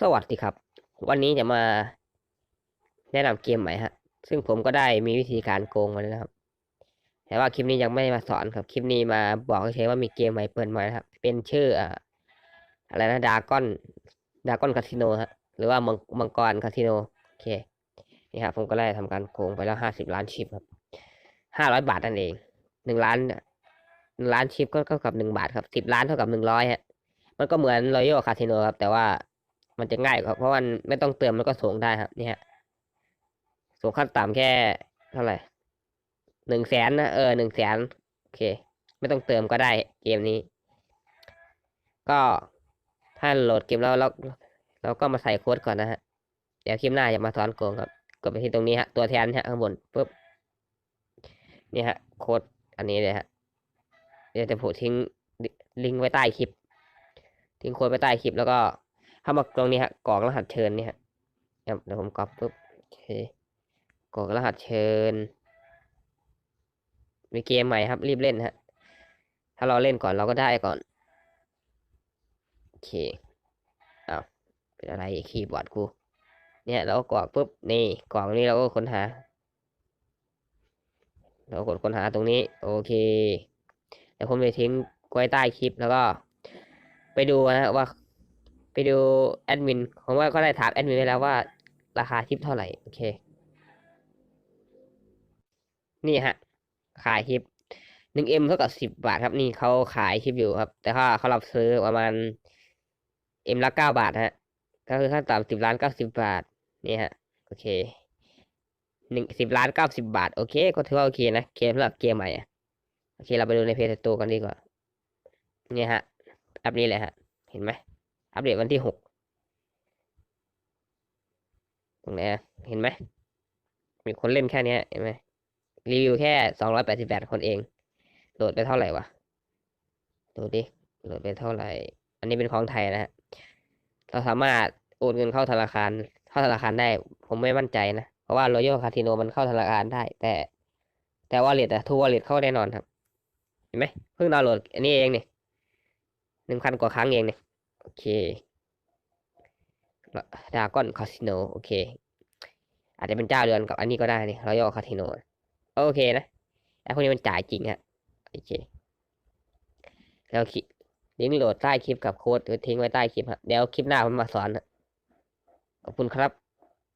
สวัสดีครับ วันนี้จะมาแนะนำเกมใหม่ฮะ ซึ่งผมก็ได้มีวิธีการโกงมาแล้วนะครับ แต่ว่าคลิปนี้ยังไม่มาสอนครับ คลิปนี้มาบอกเฉยๆว่ามีเกมใหม่เปิดใหม่นะครับ เป็นชื่ออะไรนะดากอนดากอนคาสิโนฮะ หรือว่ามังมังกรคาสิโนโอเค นี่ครับผมก็ได้ทำการโกงไปแล้วห้าสิบล้านชิปครับห้าร้อยบาทนั่นเองหนึ่งล้านหนึ่งล้านชิปก็เท่ากับหนึ่งบาทครับสิบล้านเท่ากับหนึ่งร้อยฮะ มันก็เหมือนรอยัลคาสิโนครับ แต่ว่า มันจะง่ายกว่าเพราะมันไม่ต้องเติมมันก็สูงได้ครับ เนี่ยสูงขั้นต่ำแค่เท่าไหร่หนึ่งแสนนะเออหนึ่งแสนโอเค ไม่ต้องเติมก็ได้เกมนี้ ก็ถ้าโหลดเกมแล้วเราเราก็มาใส่โค้ดก่อนนะฮะเดี๋ยวคลิปหน้าจะมาสอนโกงครับกดไปที่ตรงนี้ฮะตัวแทนฮะข้างบนปุ๊บนี่ฮะโค้ดอันนี้เลยฮะเดี๋ยวจะผมทิ้งลิงก์ไว้ใต้คลิป ทิ้งโค้ดไว้ใต้คลิปแล้วก็ เข้ามาตรงนี้ฮะกรอกรหัสเชิญนี่ฮะครับเดี๋ยวผมก๊อปปุ๊บโอเคกรอกรหัสเชิญมีเกมใหม่ครับ รีบเล่นฮะ ถ้าเราเล่นก่อนเราก็ได้ก่อนโอเคอ้าวเป็นอะไรคีย์บอร์ดกู เนี่ยเราก็กรอกปุ๊บนี่กรอกนี้เราก็ค้นหา เรากดค้นหาตรงนี้ โอเคเดี๋ยวผมจะทิ้งไว้ใต้คลิปแล้วก็ ไปดูนะว่า ไปดูแอดมินผมว่าก็ได้ถามแอดมินไปแล้วว่า ราคาคลิปเท่าไหร่โอเค นี่ฮะ ขายคลิปหนึ่งเอ็มเท่ากับสิบบาทครับ นี่เขาขายคลิปอยู่ครับ แต่ถ้าเขารับซื้อประมาณเอ็มละเก้าบาทฮะ ก็คือขั้นต่ำสิบล้านเก้าสิบบาท นี่ฮะ โอเคหนึ่งสิบล้านเก้าสิบบาท โอเค ก็ถือว่าโอเคนะเกมสำหรับเกมใหม่อะโอเค เราไปดูในเพจตัวกันดีกว่า เนี่ยฮะแอปนี้เลยฮะ เห็นไหม อัปเดตวันที่หกตรงไหนอะเห็นไหมมีคนเล่นแค่นี้เห็นไหมรีวิวแค่สองร้อยแปดสิบแปดคนเอง โหลดไปเท่าไหร่วะ ดูดิ โหลดไปเท่าไหร่ อันนี้เป็นของไทยนะฮะ เราสามารถโอนเงินเข้าธนาคาร เข้าธนาคารได้ ผมไม่มั่นใจนะ เพราะว่า Royal Casino มันเข้าธนาคารได้ แต่ แต่ว่าเลทอะทูวอลเล็ตเข้าแน่นอนครับ เห็นไหม เพิ่งดาวน์โหลด อันนี้เองเนี่ยหนึ่งพันกว่าครั้งเองเนี่ย โอเคดาก้อนคาสิโนโอเค อาจจะเป็นเจ้าเดือนกับอันนี้ก็ได้นี่รอยัลคาสิโนโอเคนะไอ้พวกนี้มันจ่ายจริงฮะโอเคแล้วคลิปลิงก์โหลดใต้คลิปกับโค้ดทิ้งไว้ใต้คลิปฮะเดี๋ยวคลิปหน้าผมมาสอนฮะขอบคุณครับ